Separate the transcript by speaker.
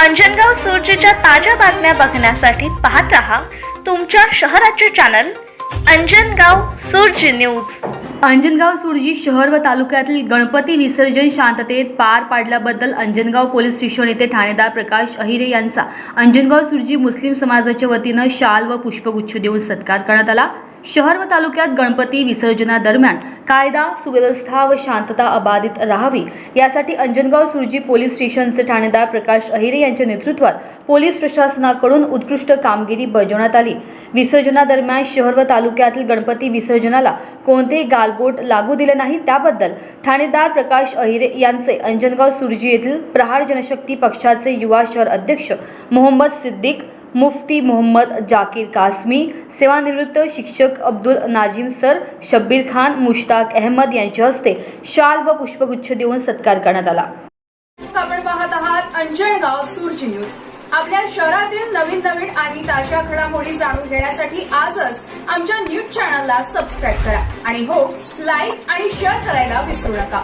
Speaker 1: अंजनगाव सुरजेच्या ताज्या बातम्या बघण्यासाठी पाहत रहा तुमच्या शहराचे चॅनल अंजनगाव सुरजी न्यूज
Speaker 2: अंजनगाव सुरजी शहर व तालुक्यातील गणपती विसर्जन शांततेत पार पाडल्याबद्दल अंजनगाव पोलीस स्टेशन येथे ठाणेदार प्रकाश अहिरे यांचा. अंजनगाव सुरजी मुस्लिम समाजाच्या वतीनं शाल व पुष्पगुच्छ देऊन सत्कार करण्यात आला. शहर व तालुक्यात गणपती विसर्जनादरम्यान कायदा सुव्यवस्था व शांतता अबाधित राहावी यासाठी अंजनगाव सुरजी पोलीस स्टेशनचे ठाणेदार प्रकाश अहिरे यांच्या नेतृत्वात पोलीस प्रशासनाकडून उत्कृष्ट कामगिरी बजावण्यात आली. विसर्जनादरम्यान शहर व तालुक्यातील गणपती विसर्जनाला कोणतेही गालबोट लागू दिले नाही त्याबद्दल ठाणेदार प्रकाश अहिरे यांचे अंजनगाव सुरजी येथील प्रहार जनशक्ती पक्षाचे युवा शहर अध्यक्ष मोहम्मद सिद्दीक मुफ्ती मोहम्मद जाकीर कासमी सेवानिवृत्त शिक्षक अब्दुल नाजिम सर शब्बीर खान मुश्ताक अहमद यांच्या हस्ते शाल व पुष्पगुच्छ देऊन सत्कार करण्यात आला.
Speaker 3: आपण पाहत आहात अंजनगाव सूर्ज न्यूज. आपल्या शहरातील नवीन नवीन आणि ताज्या घडामोडी जाणून घेण्यासाठी आजच आमच्या न्यूज चॅनलला सबस्क्राईब करा. आणि हो लाईक आणि शेअर करायला विसरू नका.